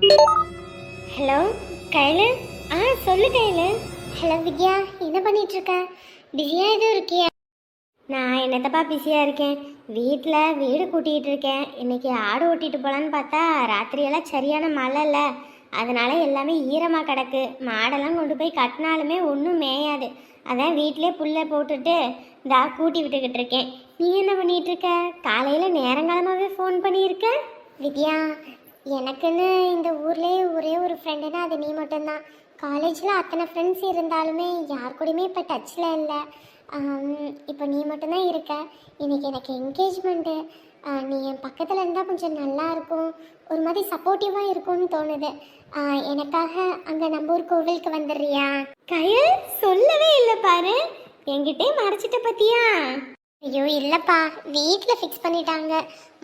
Hello கையில ஆ சொல்லு கையில ஹலோ வித்யா என்ன பண்ணிட்டு இருக்க பிஸியா எதுவும் இருக்கியா? நான் என்னத்தப்பா பிஸியாக இருக்கேன்? வீட்டில் வீடு கூட்டிகிட்டு இருக்கேன் இன்னைக்கு ஆடு ஓட்டிட்டு போகலான்னு பார்த்தா ராத்திரியெல்லாம் சரியான மழை இல்லை. அதனால எல்லாமே ஈரமாக கிடக்கு. மாடெல்லாம் கொண்டு போய் கட்டினாலுமே ஒன்றும் மேயாது. அதான் வீட்டிலே புல்லை போட்டுட்டு இதா கூட்டி விட்டுக்கிட்டு இருக்கேன் நீ என்ன பண்ணிட்டு இருக்க காலையில் நேரங்காலமாகவே ஃபோன் பண்ணியிருக்க? வித்யா எனக்குன்னு இந்த ஊர்லேயே ஒரே ஒரு ஃப்ரெண்டுனா அது நீ மட்டும்தான். காலேஜில் அத்தனை ஃப்ரெண்ட்ஸ் இருந்தாலுமே யார் கூடயுமே இப்போ டச்சில் இல்லை. இப்போ நீ மட்டும்தான் இருக்க. இன்றைக்கி எனக்கு என்கேஜ்மெண்ட்டு நீ என் பக்கத்தில் இருந்தால் கொஞ்சம் நல்லா இருக்கும். ஒரு மாதிரி சப்போர்ட்டிவாக இருக்கும்னு தோணுது. எனக்காக அங்கே நம்ம ஊர் கோவிலுக்கு வந்துடுறியா? கயல் சொல்லவே இல்லை பாரு. என்கிட்டே மறைச்சிட்ட பத்தியா? ஐயோ இல்லைப்பா. வீட்டில் ஃபிக்ஸ் பண்ணிட்டாங்க.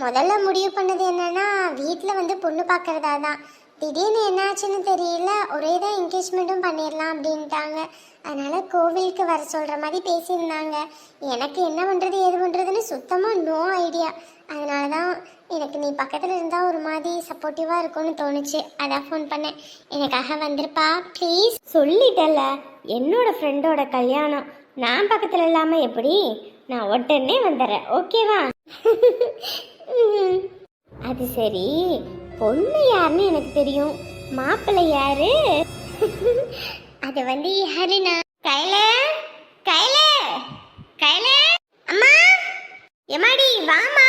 முதல்ல முடிவு பண்ணது என்னன்னா வீட்டில் வந்து பொண்ணு பார்க்கறதா தான். திடீர்னு என்னாச்சுன்னு தெரியல. ஒரே தான் என்கேஜ்மெண்ட்டும் பண்ணிடலாம் அப்படின்ட்டாங்க. அதனால கோவிலுக்கு வர சொல்கிற மாதிரி பேசியிருந்தாங்க. எனக்கு என்ன பண்ணுறது ஏது பண்ணுறதுன்னு சுத்தமாக நோ ஐடியா அதனால தான் எனக்கு நீ பக்கத்தில் இருந்தால் ஒரு மாதிரி சப்போர்ட்டிவாக இருக்கும்னு தோணுச்சு. அதான் ஃபோன் பண்ணேன். எனக்காக வந்திருப்பா ப்ளீஸ் சொல்லிட்டல என்னோட ஃப்ரெண்டோட கல்யாணம். நான் பக்கத்தில் இல்லாமல் எப்படி? நான் உடனே வந்துடுறேன். ஓகேவா அது சரி. பொண்ணு யாருன்னு எனக்கு தெரியும். மாப்பிள்ளை யாரு? அது வந்து யாருனா கையில கையில கையில அம்மா? எம்மாடி வாமா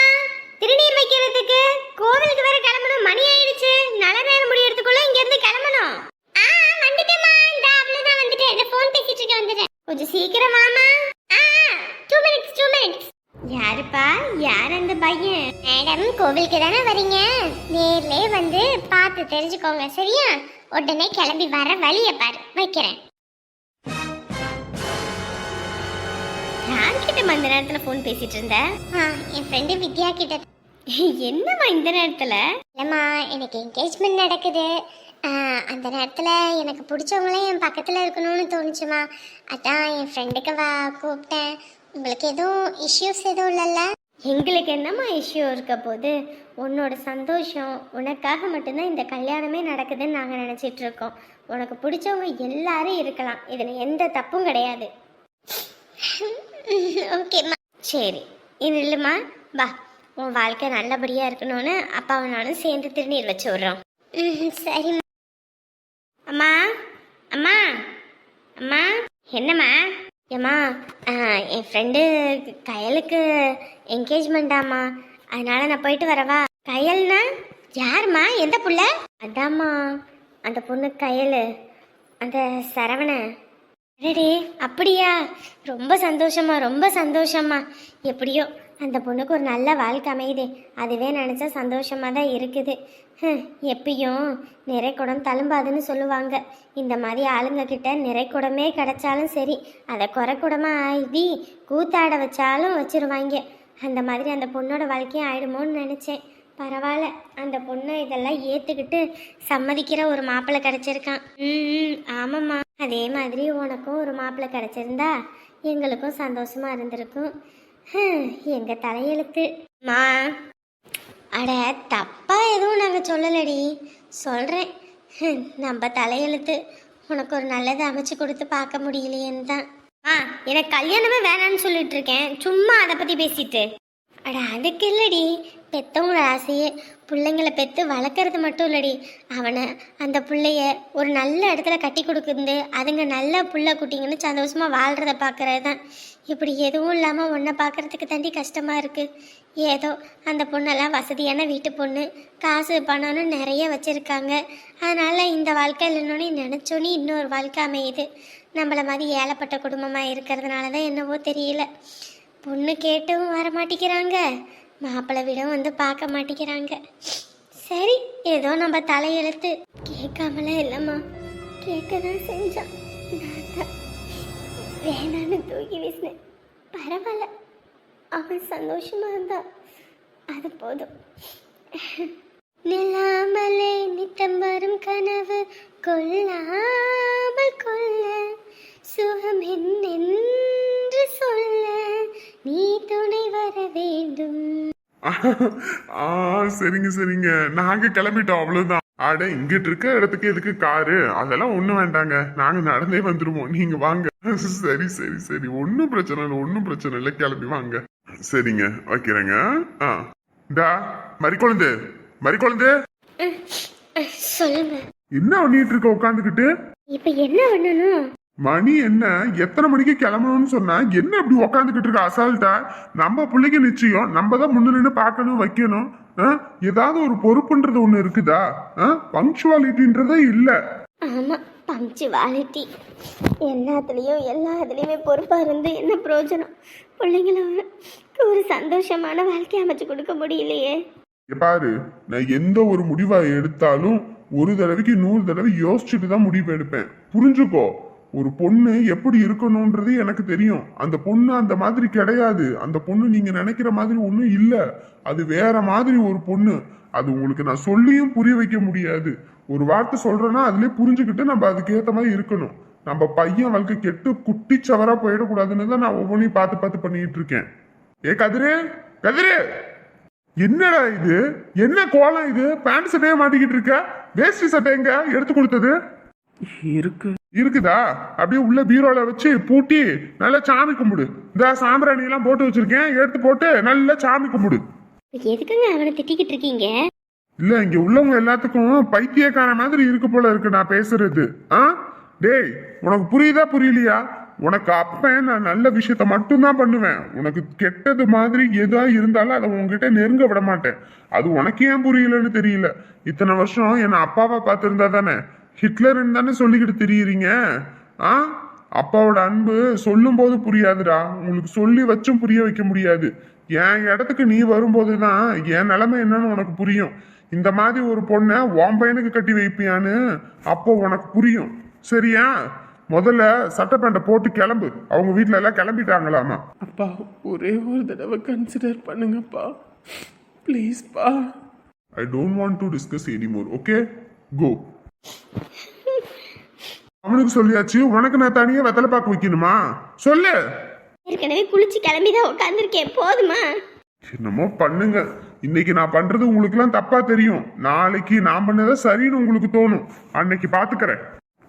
திருநீர் வைக்கிறதுக்கு கோவிலுக்கு வேற கிளம்பணும். மணி ஆயிடுச்சு. நல்ல நேரம் முடியறதுக்குள்ள இங்க இருந்து கிளம்பணும். ஆ வந்துட்டேம்மா. இந்த அவ்வளவுதான் வந்துட்டேன். இந்த ஃபோன் பேசிட்டு இருக்க வந்துட்டேன் கொஞ்சம் சீக்கிரம் வாமா ஆ. டூ மினிட்ஸ் டூ மினிட்ஸ் யாருப்பா? யார் அந்த பையன்? மேடம் கோவிலுக்கு தானே வரீங்க? நேர்லே வந்து பார்த்து தெரிஞ்சுக்கோங்க சரியா? உடனே கிளம்பி வர வழிய பாரு. வைக்கிறேன். யார்கிட்ட அந்த நேரத்துல ஃபோன் பேசிட்டு இருந்த? என் ஃப்ரெண்டு வித்யா கிட்ட. என்னம்மா இந்த நேரத்துல? இல்லம்மா எனக்கு என்கேஜ்மெண்ட் நடக்குது. அந்த நேரத்தில் எனக்கு பிடிச்சவங்களே என் பக்கத்தில் இருக்கணும்னு தோணுச்சுமா. அதான் என் ஃப்ரெண்டுக்கு வா கூப்பிட்டேன். உங்களுக்கு எதுவும் இஷ்யூஸ் எதுவும் இல்லைல்ல? எங்களுக்கு என்னம்மா இஷ்யூ இருக்க போது உன்னோட சந்தோஷம் உனக்காக மட்டும்தான் இந்த கல்யாணமே நடக்குதுன்னு நாங்கள் நினச்சிட்டு இருக்கோம். உனக்கு பிடிச்சவங்க எல்லாரும் இருக்கலாம். இதில் எந்த தப்பும் கிடையாது. ஓகேம்மா சரி. இது இல்லைம்மா. வா. உன் வாழ்க்கை நல்லபடியாக இருக்கணும்னு அப்பாவும் நானும் சேர்ந்து திருநீர் வச்சு விட்றோம். சரிம்மா அம்மா. அம்மா. அம்மா. என்னம்மா? ஏம்மா என் ஃப்ரெண்டு கயலுக்கு என்கேஜ்மெண்ட்டாம்மா அதனால நான் போயிட்டு வரவா? கயல்னா யாரும்மா எந்த புள்ள? அதாம்மா அந்த பொண்ணு கயல் அந்த சரவணன் அடடே அப்படியா? ரொம்ப சந்தோஷமா ரொம்ப சந்தோஷமா எப்படியோ அந்த பொண்ணுக்கு ஒரு நல்ல வாழ்க்கை அமையுதே. அதுவே நினச்சா சந்தோஷமாக தான் இருக்குது. எப்பயும் நிறை குடம் தழும்பாதுன்னு சொல்லுவாங்க. இந்த மாதிரி ஆளுங்க கிட்ட நிறை குடமே கிடைச்சாலும் சரி அதை குறை குடமாக ஆகி கூத்தாட வச்சாலும் வச்சிருவாங்க. அந்த மாதிரி அந்த பொண்ணோட வாழ்க்கையும் ஆயிடுமோன்னு நினச்சேன். பரவாயில்ல அந்த பொண்ணை இதெல்லாம் ஏற்றுக்கிட்டு சம்மதிக்கிற ஒரு மாப்பிள்ளை கிடச்சிருக்கான். ம் ஆமாம்மா. அதே மாதிரி உனக்கும் ஒரு மாப்பிள்ளை கிடச்சிருந்தா எங்களுக்கும் சந்தோஷமா இருந்திருக்கும். எங்க தலையெழுத்து. மா. அட தப்பா எதுவும் நாங்கள் சொல்லலடி. சொல்கிறேன் நம்ம தலையெழுத்து. உனக்கு ஒரு நல்லதை அமைச்சு கொடுத்து பார்க்க முடியலையேன்னு தான் ஆ எனக்கு கல்யாணமே வேணான்னு சொல்லிட்டு இருக்கேன். சும்மா அதை பற்றி பேசிட்டு. அட அதுக்கு இல்லடி. பெத்தவங்களோட ஆசையே. பிள்ளைங்களை பெற்று வளர்க்குறது மட்டும் இல்லடி. அவனை அந்த பிள்ளைய ஒரு நல்ல இடத்துல கட்டி கொடுக்குறது அதுங்க நல்ல புள்ள குட்டிங்கன்னு சந்தோஷமாக வாழ்கிறத பார்க்கறது தான் இப்படி எதுவும் இல்லாமல் ஒன்றை பார்க்கறதுக்கு தாண்டி கஷ்டமாக இருக்குது ஏதோ அந்த பொண்ணெல்லாம் வசதியான வீட்டு பொண்ணு காசு பணம்னு நிறைய வச்சுருக்காங்க. அதனால் இந்த வாழ்க்கை இல்லைன்னு நினச்சோன்னே இன்னொரு வாழ்க்கை அமையுது. நம்மள மாதிரி ஏழப்பட்ட குடும்பமாக இருக்கிறதுனால தான் என்னவோ தெரியல. பொண்ணு கேட்டும் வர மாட்டேங்கிறாங்க மாப்பிள்ளை விட வந்து பார்க்க மாட்டேங்கிறாங்க. சரி ஏதோ நம்ம தலையெழுத்து. கேட்காமல இல்லைம்மா. கேட்க தான் செஞ்சான். நான் தான் வேணான்னு தூக்கி வீசினேன். பரவாயில்ல. அவன் சந்தோஷமாக இருந்தான். அது போதும். நல்லா ஆ சரிங்க சரிங்க. நாங்க கிளம்பிட்டோம் அவ்வளவுதான். ஆட இங்கிட்டு இருக்க இடத்துக்கு எதுக்கு காரு? அதெல்லாம் ஒண்ணும் வேண்டாங்க. நாங்க நடந்தே வந்துருவோம். நீங்க வாங்க. சரி சரி சரி. ஒன்னும் பிரச்சனை இல்லை ஒன்னும் பிரச்சனை இல்லை. கிளம்பி வாங்க. சரிங்க. வைக்கிறேங்க. ஆ. டா மறிக்குழந்து. மறிக்குழந்து. சொல்லுங்க. என்ன பண்ணிட்டு இருக்க உட்காந்துக்கிட்டு? இப்போ என்ன பண்ணணும்? மணி என்ன? எத்தனை மணிக்கு கிளம்பணும்னு சொன்னா என்ன இப்படி உக்காந்துக்கிட்டு இருக்க அசால்ட்டா? நம்ம பிள்ளைக்கு நிச்சயம் நம்ம தான் முன்ன நின்று பார்க்கணும் வைக்கணும்? ஏதாவது ஒரு பொறுப்புன்றது ஒண்ணு இருக்குதா? பங்க்சுவாலிட்டின்றதே இல்ல. ஆமாம் பங்க்சுவாலிட்டி எல்லாத்துலேயும் எல்லா இதுலேயுமே பொறுப்பாக இருந்து என்ன பிரயோஜனம்? பிள்ளைங்களுக்கு ஒரு சந்தோஷமான வாழ்க்கை அமைச்சு கொடுக்க முடியலையே. பாரு நான் எந்த ஒரு முடிவா எடுத்தாலும் ஒரு தடவைக்கு நூறு தடவை யோசிச்சுட்டு தான் முடிவு எடுப்பேன். புரிஞ்சுக்கோ. ஒரு பொண்ணு எப்படி இருக்கணும்ன்றது எனக்கு தெரியும். அந்த பொண்ணு அந்த மாதிரி கிடையாது. அந்த பொண்ணு நீங்க நினைக்கிற மாதிரி ஒன்றும் இல்லை. அது வேற மாதிரி ஒரு பொண்ணு. அது உங்களுக்கு நான் சொல்லியும் புரிய வைக்க முடியாது. ஒரு வார்த்தை சொல்றேன்னா அதுலேயே புரிஞ்சுக்கிட்டு நம்ம அதுக்கேற்ற மாதிரி இருக்கணும். நம்ம பையன் வாழ்க்கை கெட்டு குட்டிச்சவரா போயிடக்கூடாதுன்னு தான் நான் ஒவ்வொன்றையும் பார்த்து பார்த்து பண்ணிட்டு இருக்கேன். ஏ கதிரே கதிரே! என்னடா இது? என்ன கோலம் இது? பேண்ட் சட்டையே மாட்டிக்கிட்டு இருக்க? வேஷ்டி சட்டை எங்க? எடுத்து கொடுத்தது? இருக்கு. இருக்குதா? அப்படியே உள்ள பீரோல வச்சு பூட்டி நல்லா சாமி கும்பிடு. இந்த சாம்பிராணி எல்லாம் போட்டு வச்சிருக்கேன். எடுத்து போட்டு நல்லா சாமி கும்பிடு. எதுக்குங்க அவனை திட்டிக்கிட்டு இருக்கீங்க? இல்ல இங்க உள்ளவங்க எல்லாத்துக்கும் பைத்தியக்கார மாதிரி இருக்கு போல இருக்கு நான் பேசுறது. ஆ? டேய் உனக்கு புரியுதா புரியலையா? உனக்கு அப்பன் நான் நல்ல விஷயத்த மட்டும்தான் பண்ணுவேன். உனக்கு கெட்டது மாதிரி எதா இருந்தாலும் அதை உன்கிட்ட நெருங்க விட மாட்டேன். அது உனக்கு ஏன் புரியலன்னு தெரியல. இத்தனை வருஷம் என்னை அப்பாவா பார்த்துருந்தா தானே? ஹிட்லர்னு தானே சொல்லிக்கிட்டு திரியுறீங்க? ஆ? அப்பாவோட அன்பு சொல்லும் போது புரியாதுடா. உங்களுக்கு சொல்லி வச்சும் புரிய வைக்க முடியாது. என் இடத்துக்கு நீ வரும்போது தான் என் நிலைமை என்னன்னு உனக்கு புரியும். இந்த மாதிரி ஒரு பொண்ணை உன் பையனுக்கு கட்டி வைப்பியான்னு அப்போ உனக்கு புரியும். சரியா? முதல்ல சட்டை பேண்ட்டை போட்டு கிளம்பு. அவங்க வீட்ல எல்லாம் கிளம்பிட்டாங்களாமா? அப்பா ஒரே ஒரு தடவை கன்சிடர் பண்ணுங்கப்பா. ப்ளீஸ்ப்பா I don't want to discuss anymore okay go அவனுக்கு சொல்லியாச்சு உனக்கு நான் தனியா வெத்தலை பாக்கு வைக்கணுமா? சொல்லு. ஏற்கனவே குளிச்சு கிளம்பி தான் உட்காந்துருக்கேன் போதுமா? என்னமோ பண்ணுங்க. இன்னைக்கு நான் பண்றது உங்களுக்குலாம் தப்பா தெரியும். நாளைக்கு நான் பண்ணதை சரின்னு உங்களுக்கு தோணும். அன்னைக்கு பாத்துக்கறேன்.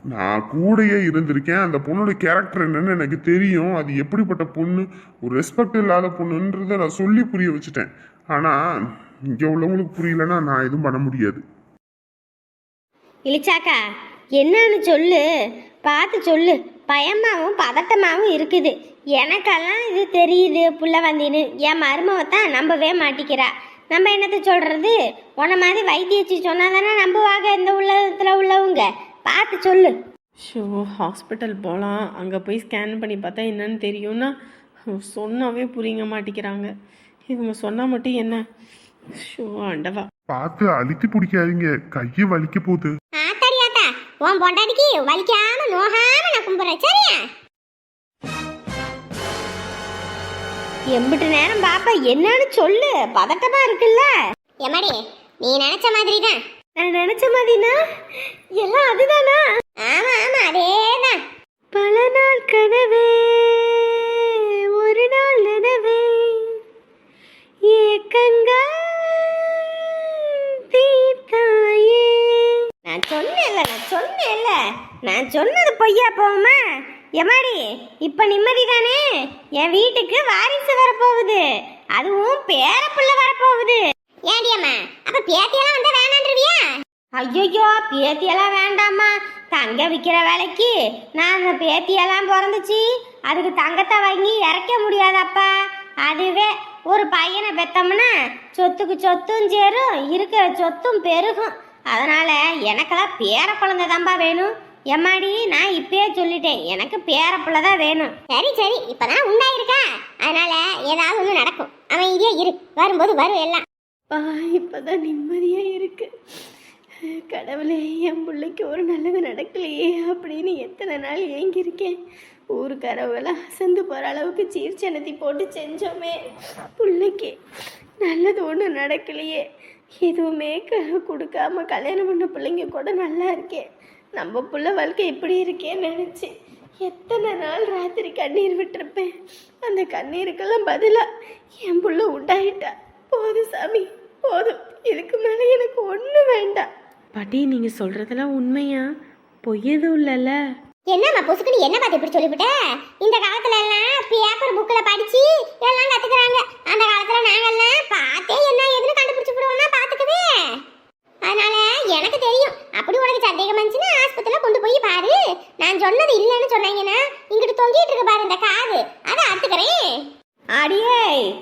நான் கூடயே இருந்திருக்கேன். அந்த பொண்ணோட கேரக்டர் என்னன்னு எனக்கு தெரியும். அது எப்படிப்பட்ட பொண்ணு? ஒரு ரெஸ்பெக்ட் இல்லாத பொண்ணுன்றதை நான் சொல்லி புரிய வச்சுட்டேன். ஆனா இங்க உள்ளவங்களுக்கு புரியலன்னா நான் எதுவும் பண்ண முடியாது. இளிச்சாக்கா என்னன்னு சொல்லு. பார்த்து சொல்லு. பயமாவும் பதட்டமாகவும் இருக்குது. எனக்கெல்லாம் இது தெரியுது புள்ள வந்தின்னு என் மருமவை தான் நம்பவே மாட்டிக்கிறா. நம்ம என்னத்தை சொல்கிறது உன மாதிரி வைத்தியச்சு சொன்னால் தானே நம்புவாங்க இந்த உள்ளத்தில் உள்ளவங்க. பார்த்து சொல்லு. ஷோ ஹாஸ்பிட்டல் போகலாம் அங்கே போய் ஸ்கேன் பண்ணி பார்த்தா என்னன்னு தெரியும்னா சொன்னாவே புரியுங்க மாட்டிக்கிறாங்க. இவங்க சொன்னால் மட்டும் என்ன? ஷோ ஆண்டவா பார்த்து அழுத்தி பிடிக்காதீங்க. கையை வலிக்க போகுது. ஆத்தாடி ஆத்தா உன் பொண்டாட்டிக்கு வலிக்காம நோகாம நான் கும்பிட்றேன் சரியா? எம்பிட்டு நேரம் பாப்பா என்னன்னு சொல்லு. பதட்டமா இருக்குல்ல. எம்மாடி நீ நினைச்ச மாதிரி தான் நான் நினைச்ச மாதிரினா? எல்லாம் அதுதானா? ஆமா ஆமா அதேதான். பல நாள் கனவே ஒரு நாள் நினைவே ஏக்கங்கள் நான் சொன்னேன் நான் சொன்னேன்ல. நான் சொன்னது பொய்யா போகுமா? எம்மாடி இப்போ நிம்மதி தானே என் வீட்டுக்கு வாரிசு வரப்போகுது. அதுவும் பேரப்புள்ள வரப்போகுது. ஏடி அம்மா அப்ப பேத்தியெல்லாம் வந்தா வேணான்றியா ஐயோ பேத்தியெல்லாம் வேண்டாம்மா. தங்க விற்கிற வேலைக்கு நான் அந்த பேத்தியெல்லாம் பிறந்துச்சு. அதுக்கு தங்கத்தை வாங்கி இறக்க முடியாதப்பா. அதுவே ஒரு பையனை பெத்தோம்னா சொத்துக்கு சொத்தும் சேரும் இருக்கிற சொத்தும் பெருகும். அதனால எனக்கெல்லாம் பேர குழந்தை வேணும். எம்மாடி நான் இப்பயே சொல்லிட்டேன். எனக்கு பேர பிள்ளை தான் வேணும். சரி சரி இப்பதான் உண்டாயிருக்கா? அதனால ஏதாவது ஒன்று நடக்கும். அவன் இதே இரு. வரும்போது வரும் எல்லாம். இப்பதான் நிம்மதியா நிம்மதியாக இருக்கு. கடவுளே என் பிள்ளைக்கு ஒரு நல்லது நடக்கலையே அப்படின்னு எத்தனை நாள் ஏங்கியிருக்கேன். ஊருக்காரவெல்லாம் அசந்து போகிற அளவுக்கு சீர்ச்சனத்தி போட்டு செஞ்சோமே. பிள்ளைக்கு நல்லது ஒன்றும் நடக்கலையே. எதுவுமே க கொடுக்காம கல்யாணம் பண்ண பிள்ளைங்க கூட நல்லா இருக்கேன். நம்ம புள்ள வாழ்க்கை இப்படி இருக்கேன்னு நினச்சி எத்தனை நாள் ராத்திரி கண்ணீர் விட்டிருப்பேன். அந்த கண்ணீருக்கெல்லாம் பதிலாக என் புள்ள உண்டாயிட்டா. போதும் சாமி போதும். இதுக்கு மேலே எனக்கு ஒன்றும் வேண்டாம். பாட்டி நீங்கள் சொல்கிறதெல்லாம் உண்மையா? பொய் எதுவும் இல்லைல்ல. என்னம்மா பொசுக்குன்னு என்ன பார்த்து இப்படி சொல்லிவிட்ட? இந்த காலத்துல எல்லாம் பேப்பர் புக்ல படிச்சு எல்லாம் கத்துக்கிறாங்க அந்த காலத்துல நாங்கெல்லாம் பார்த்தே என்ன ஏதுன்னு கண்டுபிடிச்சு விடுவோம்னா பாத்துக்கவே அதனால எனக்கு தெரியும் அப்படி உனக்கு சந்தேகம் வந்துச்சுன்னா ஆஸ்பத்திரியில கொண்டு போய் பாரு நான் சொன்னது இல்லைன்னு சொன்னீங்கன்னா இங்கிட்டு தொங்கிட்டு இருக்கு பாரு இந்த காது அதை அறுத்துக்கிறேன் அடியே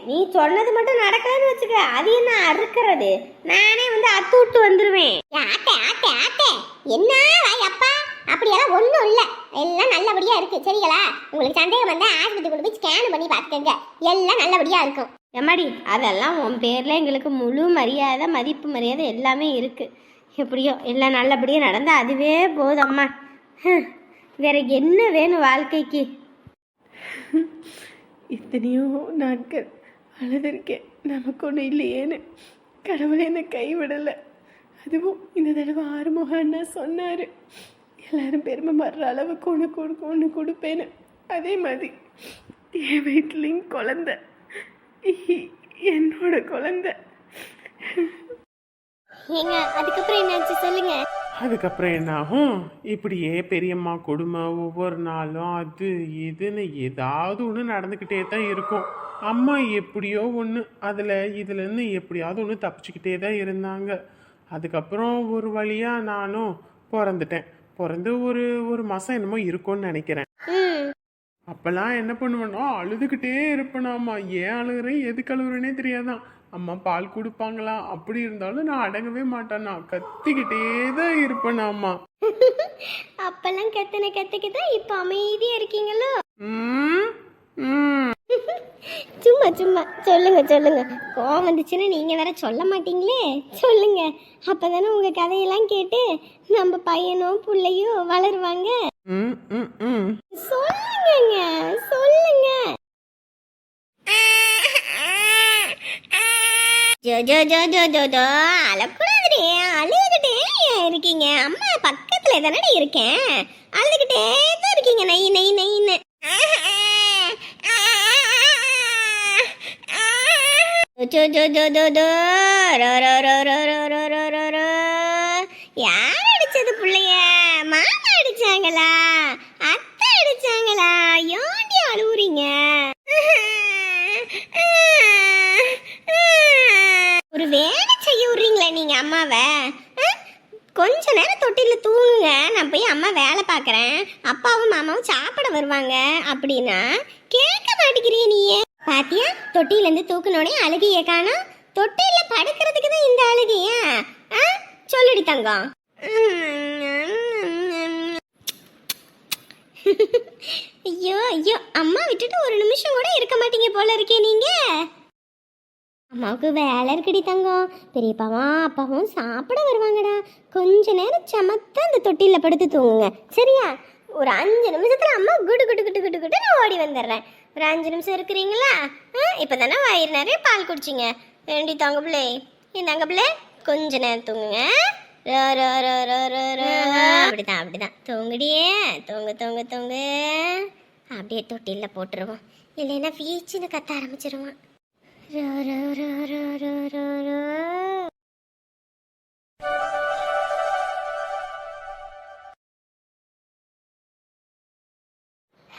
நீ சொன்னது மட்டும் நடக்கலன்னு வச்சுக்க அது என்ன அறுக்கிறது நானே வந்து அத்து விட்டு வந்துடுவேன் ஆட்டே ஆட்டே ஆட்டே என்ன வாய் அப்பா? அப்படியெல்லாம் ஒன்றும் இல்லை. எல்லாம் நல்லபடியா இருக்கு சரிங்களா? உங்களுக்கு சந்தேகம் வந்தா ஆஸ்பத்திரி கொண்டு போய் ஸ்கேன் பண்ணி பார்த்துக்கங்க. எல்லாம் நல்லபடியா இருக்கும். எம்மாடி அதெல்லாம் உன் பேரில் எங்களுக்கு முழு மரியாதை மதிப்பு மரியாதை எல்லாமே இருக்குது எப்படியோ எல்லாம் நல்லபடியாக நடந்தால் அதுவே போதம்மா. வேற என்ன வேணும் வாழ்க்கைக்கு? இத்தனையோ நாட்கள் அழுதுருக்கேன். நமக்கு ஒன்றும் இல்லையேன்னு. கடவுளை என்னை கைவிடலை. அதுவும் இந்த தடவை ஆறுமுக அண்ணா சொன்னார். எல்லாரும் பெருமை வர்ற அளவுக்கு ஒன்று கொடுக்க ஒன்று கொடுப்பேன்னு. அதே மாதிரி என் வீட்லேயும் குழந்த. என்னோட குழந்த. ஏங்க அதுக்கப்புறம் என்னாச்சு சொல்லுங்க. அதுக்கப்புறம் என்ன ஆகும் இப்படியே பெரியம்மா கொடுமை ஒவ்வொரு நாளும் அது இதுன்னு ஏதாவது ஒன்று நடந்துக்கிட்டே தான் இருக்கும். அம்மா எப்படியோ ஒன்று அதில் இதுலேருந்து எப்படியாவது ஒன்று தப்பிச்சுக்கிட்டே தான் இருந்தாங்க. அதுக்கப்புறம் ஒரு வழியாக நானும் பிறந்துட்டேன். பிறந்து ஒரு ஒரு மாதம் என்னமோ இருக்கும்னு நினைக்கிறேன். அப்போல்லாம் என்ன பண்ணுவேன்னா அழுதுகிட்டே இருப்பேனாம்மா ஏன் அழுகுறேன் எதுக்கு அழுகுறேனே தெரியாதான் அம்மா பால் கொடுப்பாங்களா? அப்படி இருந்தாலும் நான் அடங்கவே மாட்டேன்னா கத்திக்கிட்டே தான் இருப்பேனாம்மா அப்பெல்லாம் கத்தனை கத்துக்கு தான் இப்போ அமைதியா இருக்கீங்களோ? ம் ம். சும்மா சும்மா. சொல்லுங்க சொல்லுங்க. கோவம் வந்துச்சுன்னா நீங்க வேற சொல்ல மாட்டீங்களே. சொல்லுங்க. அப்பதானே உங்க கதையெல்லாம் கேட்டு நம்ம பையனோ புள்ளையோ வளருவாங்க. ம் ம் ம். சொல்லுங்கங்க சொல்லுங்க. ஜோ ஜோ ஜோ ஜோ ஜோ ஜோ. அழக்கூடாதுடே. அழுதுகிட்டே இருக்கீங்க. அம்மா பக்கத்துல தானே இருக்கேன். அழுதுகிட்டே தான் இருக்கீங்க. நை நை நைன்னு யார் அடிச்சது புள்ளைய? மாமா அடிச்சாங்களா? அத்தை அடிச்சாங்களா? ஏண்டி அழுவுறீங்க? ஒரு வேலை செய்ய விடுறீங்களே நீங்க அம்மாவை? கொஞ்ச நேரம் தொட்டில தூங்குங்க. நான் போய் அம்மா வேலை பார்க்குறேன். அப்பாவும் மாமாவும் சாப்பிட வருவாங்க அப்படின்னா கேட்க தொட்டியிலேருந்து தொட்டிலேருந்து அழுகையை காணும் காணோம் படுக்கிறதுக்கு தான் இந்த அழுகையா? ஆ? சொல்லுடி தங்கம். ஐயோ ஐயோ அம்மா விட்டுட்டு ஒரு நிமிஷம் கூட இருக்க மாட்டீங்க போல இருக்கே நீங்க. அம்மாவுக்கு வேலை இருக்குடி தங்கம். பெரியப்பாவும் அப்பாவும் சாப்பிட வருவாங்கடா. கொஞ்ச நேரம் சமத்த அந்த தொட்டியில் படுத்து தூங்குங்க. சரியா? ஒரு அஞ்சு நிமிஷத்துல அம்மா குடு குடு குடு குடு குட்டு நான் ஓடி வந்துடுறேன். ஒரு அஞ்சு நிமிஷம் இருக்கிறீங்களா? ஆ இப்போ தானே வயிறு நிறைய பால் குடிச்சிங்க. வேண்டி தங்க பிள்ளை? இந்தாங்க பிள்ளை கொஞ்ச நேரம் தூங்குங்க. அப்படிதான் அப்படிதான். தூங்குடியே தூங்கு தூங்கு தூங்கு. அப்படியே தொட்டில போட்டுருவோம். இல்லைன்னா வீச்சுன்னு கத்த ஆரம்பிச்சிருவான்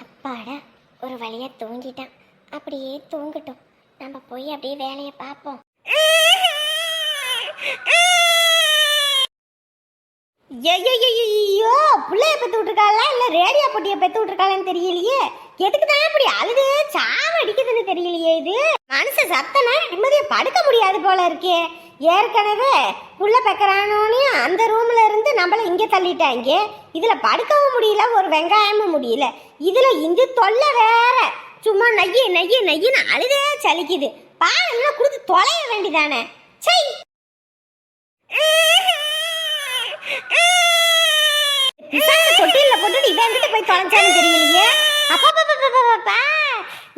அப்பாடா. ஒரு வழியாக தூங்கிட்டான். அப்படியே தூங்கட்டும். நம்ம போய் அப்படியே வேலையை பார்ப்போம். ஐயோ பிள்ளைய பெத்து விட்டுருக்காளா? இல்ல ரேடியோ பொட்டிய பெத்து விட்டுருக்காளான்னு தெரியலையே. எதுக்கு தான் இப்படி அழுது? சாவ அடிக்குதுன்னு தெரியலையே இது. மனசு சத்தனா நிம்மதியா படுக்க முடியாது போல இருக்கே. ஏற்கனவே புள்ள பெக்கறானோன்னு அந்த ரூம்ல இருந்து நம்மள இங்க தள்ளிட்டாங்க. இதுல படுக்கவும் முடியல ஒரு வெங்காயமும் முடியல. இதுல இந்த தொல்லை வேற. சும்மா நைய நைய நையன்னு அழுதே சலிக்குது. பாலெல்லாம் கொடுத்து தொலைய வேண்டிதானே சை பிசாசு தொட்டில போட்டுட்டு இவன் எங்கிட்ட போய் தொலைஞ்சான்னு தெரியலையே. அப்பா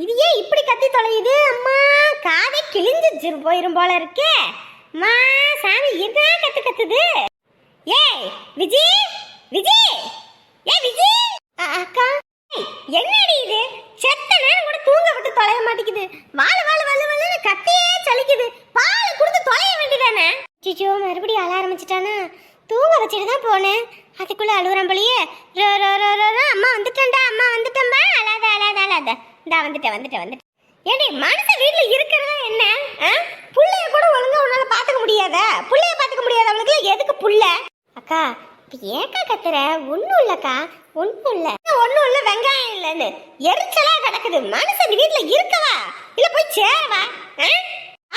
இது ஏன் இப்படி கத்தி தொலையுது? அம்மா காதை கிழிஞ்சு போயிரும் போல இருக்கே. அம்மா சாமி என்ன கத்து கத்துது? ஏய் விஜி விஜி ஏய் விஜி. அக்கா ஏய், என்னடி இது? செத்த நேரம் கூட தூங்க விட்டு தொலைய மாட்டேங்குது. வாழ வாழ வாழ வாழ கத்தியே சலிக்குது. பால் கொடுத்து தொலைய வேண்டியதானே? சிச்சோ மறுபடியும் அழ ஆரம்பிச்சிட்டானா? தூங்க வச்சுட்டு தான் போனேன். அதுக்குள்ள அழுகுறான் போலியே. ரோ ரோ ரோ ரோ ரோ, அம்மா வந்துட்டேன்டா அம்மா வந்துட்டேன்பா அழாத அழாத அழாத. இந்தா வந்துட்டேன் வந்துட்டேன் வந்துட்டேன். ஏடி மனசு வீட்டில் இருக்கிறதா என்ன? ஆ? புள்ளைய கூட ஒழுங்கா உன்னால பாத்துக்க முடியாதா? புள்ளைய பாத்துக்க முடியாதவளுக்கு எதுக்கு புள்ள? அக்கா இப்ப ஏக்கா கத்துற? ஒன்றும் இல்லக்கா ஒன்றும் இல்லை. ஒன்றும் இல்லை வெங்காயம் இல்லைன்னு. எரிச்சலா கிடக்குது. மனுஷன் வீட்டில் இருக்கவா? இல்ல போய் சேரவா? ஆ?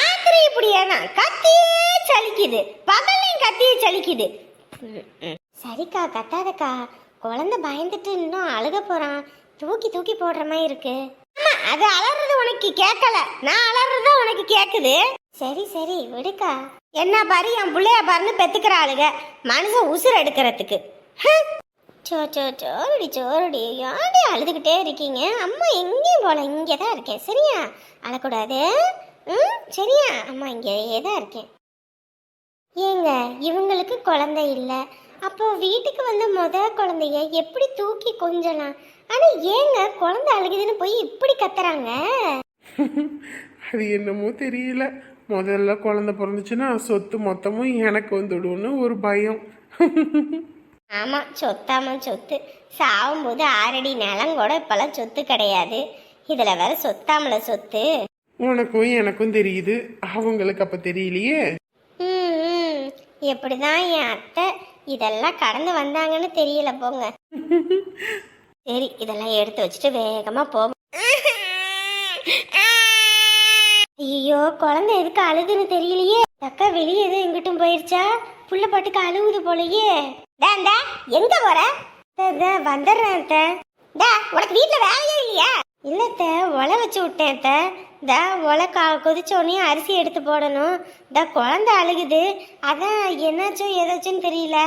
ஆத்திரி இப்படியேனா கத்தியே சலிக்குது. பகலையும் கத்தியே சலிக்குது. ம், ம். சரிக்கா கத்தாதக்கா. குழந்தை பயந்துட்டு இன்னும் அழுக போறான். தூக்கி தூக்கி போடுற மாதிரி இருக்கு. ஆமா அது அலறது உனக்கு கேட்கல. நான் அலறது உனக்கு கேக்குது? சரி சரி விடுக்கா. என்ன பாரு என் பிள்ளைய பாருன்னு பெத்துக்கிற ஆளுக. மனுஷன் உசுர் எடுக்கிறதுக்கு. சோ சோ சோறுடி சோறுடி. ஏன்டி அழுதுகிட்டே இருக்கீங்க? அம்மா எங்கேயும் போல இங்கே தான் இருக்கேன். சரியா? அழக்கூடாது. ம் சரியா? அம்மா இங்கேயே தான் இருக்கேன். ஏங்க இவங்களுக்கு குழந்தை இல்லை. அப்போ வீட்டுக்கு வந்த முத குழந்தைய எப்படி தூக்கி கொஞ்சலாம் ஆனா ஏங்க குழந்தை அழுகுதுன்னு போய் இப்படி கத்துறாங்க? அது என்னமோ தெரியல. முதல்ல குழந்தை பிறந்துச்சுன்னா சொத்து மொத்தமும் எனக்கு வந்துடும்னு ஒரு பயம். ஆமா சொத்தாம சொத்து. சாவும்போது ஆறடி நிலம் கூட இப்பெல்லாம் சொத்து கிடையாது. இதுல வேற சொத்தாமல சொத்து. உனக்கும் எனக்கும் தெரியுது. அவங்களுக்கு அப்ப தெரியலையே. எப்படிதான் என் அத்தை இதெல்லாம் கடந்து வந்தாங்கன்னு தெரியல போங்க. சரி இதெல்லாம் எடுத்து வச்சுட்டு வேகமா போவோம் ஐயோ குழந்தை எதுக்கு அழுதுன்னு தெரியலையே. அக்கா வெளியே எதுவும் எங்கிட்டும் போயிருச்சா? புள்ள பாட்டுக்கு அழுகுது போலயே. டேண்டா எங்க போற? வந்துடுறேன் உனக்கு வீட்டுல வேலையே இல்லையா? இல்ல ஒலை வச்சு விட்டேன் த தா ஒலை கா கொதிச்சோடனே அரிசி எடுத்து போடணும். தா குழந்தை அழுகுது. அதான் என்னாச்சோ ஏதாச்சுன்னு தெரியல.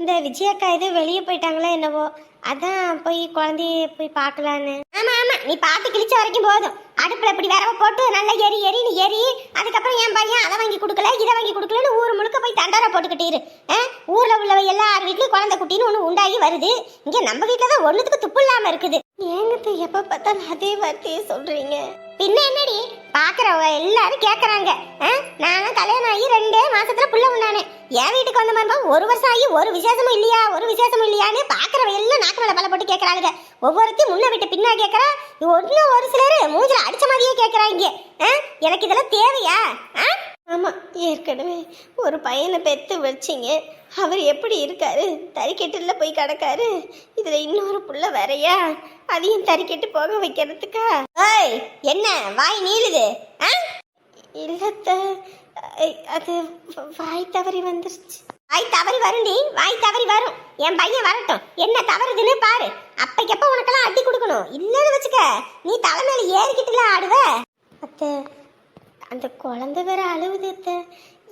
இந்த விஜயக்கா இது வெளியே போயிட்டாங்களா என்னவோ. அதான் போய் குழந்தைய போய் பார்க்கலான்னு. ஆமாம் ஆமாம் நீ பார்த்து கிழிச்ச வரைக்கும் போதும். அடுப்பில் இப்படி வரவ போட்டு நல்லா எரி எரி நீ எரி அதுக்கப்புறம் என் பையன் அதை வாங்கி கொடுக்கல இதை வாங்கி கொடுக்கலன்னு ஊர் முழுக்க போய் தண்டார போட்டுக்கிட்டீரு ஊரில் ஆ? ஊர்ல உள்ள எல்லார் வீட்லயும் குழந்தை குட்டின்னு ஒன்று உண்டாகி வருது. இங்கே நம்ம வீட்டில் தான் ஒன்றுத்துக்கு துப்பு இல்லாமல் இருக்குது. எனக்கு எப்ப பார்த்தாலும் அதே வார்த்தையே சொல்றீங்க? பின்ன என்னடி? பாக்குறவங்க எல்லாரும் கேக்குறாங்க. ஆ? நானும் கல்யாணம் ஆகி ரெண்டே மாசத்துல புள்ள உண்டானே என் வீட்டுக்கு வந்த மாதிரி ஒரு வருஷம் ஆகி ஒரு விசேஷமும் இல்லையா? ஒரு விசேஷமும் இல்லையான்னு பாக்குறவங்க எல்லாம் நாக்கு மேல பல போட்டு கேக்குறாங்க ஒவ்வொருத்தையும் முன்ன விட்டு பின்னா கேக்குறா. ஒன்னும் ஒரு சிலர் மூஞ்சில அடிச்ச மாதிரியே கேக்குறாங்க ஆ? எனக்கு இதெல்லாம் தேவையா? ஆ? ஆமாம் ஏற்கனவே ஒரு பையனை பெற்று வச்சிங்க. அவர் எப்படி இருக்காரு? தறிக்கெட்டுல போய் கிடக்காரு. இதில் இன்னொரு புள்ள வரையா அதையும் தறிக்கெட்டு போக வைக்கிறதுக்கா? ஏய் என்ன? வாய் நீளுது ஆ? இல்லத்த அது வாய் தவறி வந்துருச்சு. வாய் தவறி வரும்டி வாய் தவறி வரும். என் பையன் வரட்டும். என்ன தவறுதுன்னு பாரு. அப்பைக்கப்ப உனக்கெல்லாம் அடி கொடுக்கணும். இல்லைன்னு வச்சுக்க. நீ தலை மேலே ஏறிக்கிட்டுல ஆடுவ. அத்தை அந்த குழந்தை வேற அழுவுது அத்தை.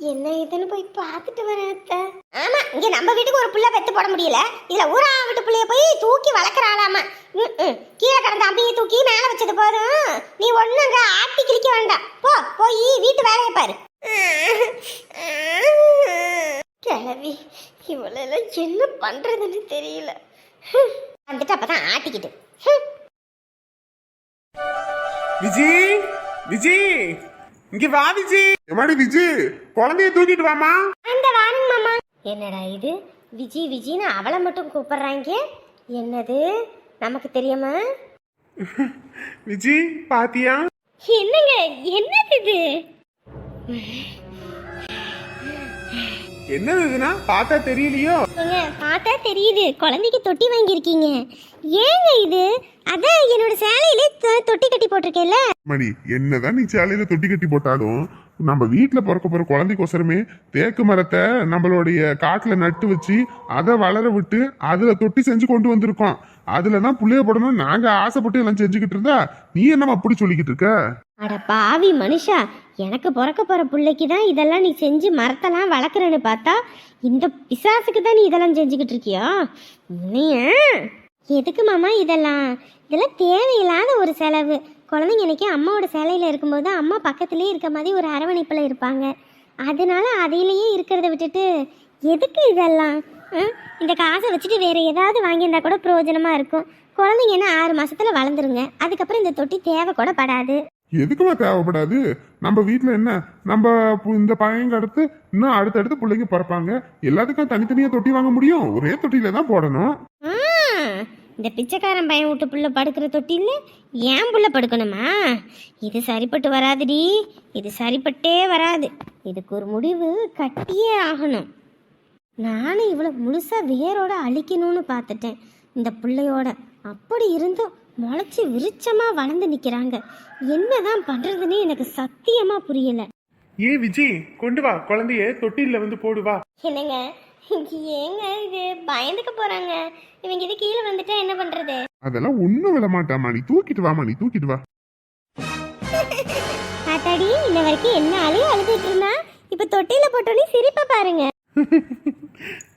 என்ன இதுன்னு போய் பார்த்துட்டு வரேன் அத்தை. ஆமா இங்க நம்ம வீட்டுக்கு ஒரு புள்ள பெத்து போட முடியல. இதுல ஊரா வீட்டு புள்ளைய போய் தூக்கி வளர்க்குறாளாமா ம், ம். கீழே கிடந்த அம்பியை தூக்கி மேல வச்சது போதும். நீ ஒண்ணும் அங்க ஆட்டி கிழிக்க வேண்டாம். போ போய் வீட்டு வேலையை பாரு. கிளவி இவளெல்லாம் என்ன பண்றதுன்னு தெரியல. வந்துட்டு அப்பதான் ஆட்டிக்கிட்டு. விஜய் விஜய் இங்க வா விஜய் எம்மாடி விஜி குழந்தைய தூக்கிட்டு வாமா அந்த வாரங்க மாமா. என்னடா இது? விஜி விஜின்னு அவளை மட்டும் கூப்பிடுறாங்க? என்னது? நமக்கு தெரியுமா? விஜய் பாத்தியா? என்னங்க என்னது இது? என்னது இதுனா? பார்த்தா தெரியலையோ? ஏங்க பார்த்தா தெரியுது. குழந்தைக்கு தொட்டி வாங்கியிருக்கீங்க. ஏங்க இது? அதான் என்னோட சேலையிலே தொட்டி கட்டி போட்டிருக்கேன்ல. மணி என்னதான் நீ சேலையில தொட்டி கட்டி போட்டாலும் நம்ம வீட்டுல பிறக்க போற குழந்தைக்கோசரமே தேக்கு மரத்தை நம்மளுடைய காட்டுல நட்டு வச்சு அதை வளர விட்டு அதுல தொட்டி செஞ்சு கொண்டு வந்திருக்கோம். அதுல தான் புள்ளைய போடணும் நாங்க ஆசைப்பட்டு எல்லாம் செஞ்சுக்கிட்டு இருந்தா நீ என்னமா அப்படி சொல்லிக்கிட்டு இருக்க? அட பாவி மனுஷா எனக்கு பிறக்க போற பிள்ளைக்கு தான் இதெல்லாம் நீ செஞ்சு மரத்தெல்லாம் வளர்க்குறேன்னு பார்த்தா இந்த பிசாசுக்கு தான் நீ இதெல்லாம் செஞ்சுக்கிட்டு இருக்கியா? உன்னைய? எதுக்கு மாமா இதெல்லாம்? இதெல்லாம் தேவையில்லாத ஒரு செலவு. குழந்தைங்க இன்னைக்கு அம்மாவோட சேலையில் இருக்கும்போது அம்மா பக்கத்துலேயே இருக்க மாதிரி ஒரு அரவணைப்பில் இருப்பாங்க. அதனால அதிலேயே இருக்கிறத விட்டுட்டு எதுக்கு இதெல்லாம்? இந்த காசை வச்சுட்டு வேற ஏதாவது வாங்கியிருந்தா கூட பிரயோஜனமாக இருக்கும். குழந்தைங்க என்ன ஆறு மாசத்துல வளர்ந்துருங்க. அதுக்கப்புறம் இந்த தொட்டி தேவை கூட படாது எதுக்குமா தேவைப்படாது? நம்ம வீட்ல என்ன? நம்ம இந்த பையன் அடுத்து இன்னும் அடுத்தடுத்து பிள்ளைங்க பிறப்பாங்க. எல்லாத்துக்கும் தனித்தனியா தொட்டி வாங்க முடியும். ஒரே தொட்டியில தான் போடணும். இந்த பிச்சைக்காரன் பையன் விட்டு புள்ள படுக்கிற தொட்டில ஏன் புள்ள படுக்கணுமா? இது சரிப்பட்டு வராதுடி. இது சரிப்பட்டே வராது. இதுக்கு ஒரு முடிவு கட்டியே ஆகணும். நானும் இவ்வளோ முழுசாக வேரோட அழிக்கணும்னு பார்த்துட்டேன். இந்த பிள்ளையோட அப்படி இருந்தும் முளைச்சி விருச்சமாக வளர்ந்து நிற்கிறாங்க என்னதான் பண்ணுறதுன்னு எனக்கு சத்தியமாக புரியலை. ஏ விஜய் கொண்டு வா. குழந்தைய தொட்டில வந்து போடு வா. என்னங்க? ஏங்க இது? பயந்துக்க போகிறாங்க இவங்க இது கீழே வந்துட்டா என்ன பண்ணுறது அதெல்லாம் ஒண்ணும் விட மாட்டாமா நீ தூக்கிட்டு வாமா நீ தூக்கிட்டு வா. ஆத்தாடி இன்ன வரைக்கும் என்ன அழுக அழுதுட்டு இருந்தா? இப்ப தொட்டில போட்டோன்னே சிரிப்பை பாருங்க.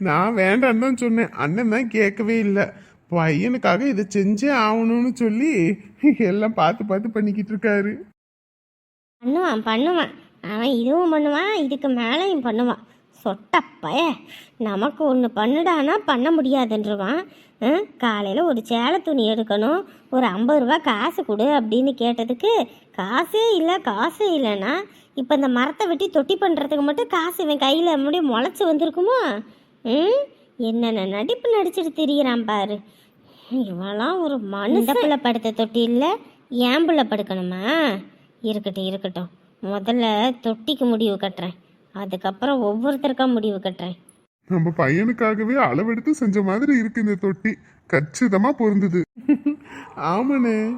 நான் வேண்டான்னு தான் சொன்னேன். அண்ணன் தான் கேட்கவே இல்லை. பையனுக்காக இதை செஞ்சே ஆகணும்னு சொல்லி எல்லாம் பார்த்து பார்த்து பண்ணிக்கிட்டு இருக்காரு. பண்ணுவான் பண்ணுவான். அவன் இதுவும் பண்ணுவான் இதுக்கு மேலேயும் பண்ணுவான். சொட்டப்பய நமக்கு ஒன்று பண்ணுடானா பண்ண முடியாதுன்றவான். காலையில் ஒரு சேலை துணி எடுக்கணும். ஒரு ஐம்பது ரூபா காசு கொடு அப்படின்னு கேட்டதுக்கு காசே இல்லை காசே இல்லைன்னா இப்போ இந்த மரத்தை வெட்டி தொட்டி பண்ணுறதுக்கு மட்டும் காசு இவன் கையில் முடியும் முளைச்சி வந்திருக்குமோ? ம் என்னென்ன நடிப்பு நடிச்சிட்டு திரியிறான் பாரு. இவெல்லாம் ஒரு மனுஷ பிள்ளை படுத்த தொட்டி இல்லை ஏன் பிள்ளை படுக்கணுமா? இருக்கட்டும் இருக்கட்டும். முதல்ல தொட்டிக்கு முடிவு கட்டுறேன். அதுக்கப்புறம் ஒவ்வொருத்தருக்கா முடிவு கட்டுறேன். நம்ம பையனுக்காகவே அளவெடுத்து செஞ்ச மாதிரி இருக்கு இந்த தொட்டி. கச்சிதமா பொருந்தது. ஆமாண்ணே.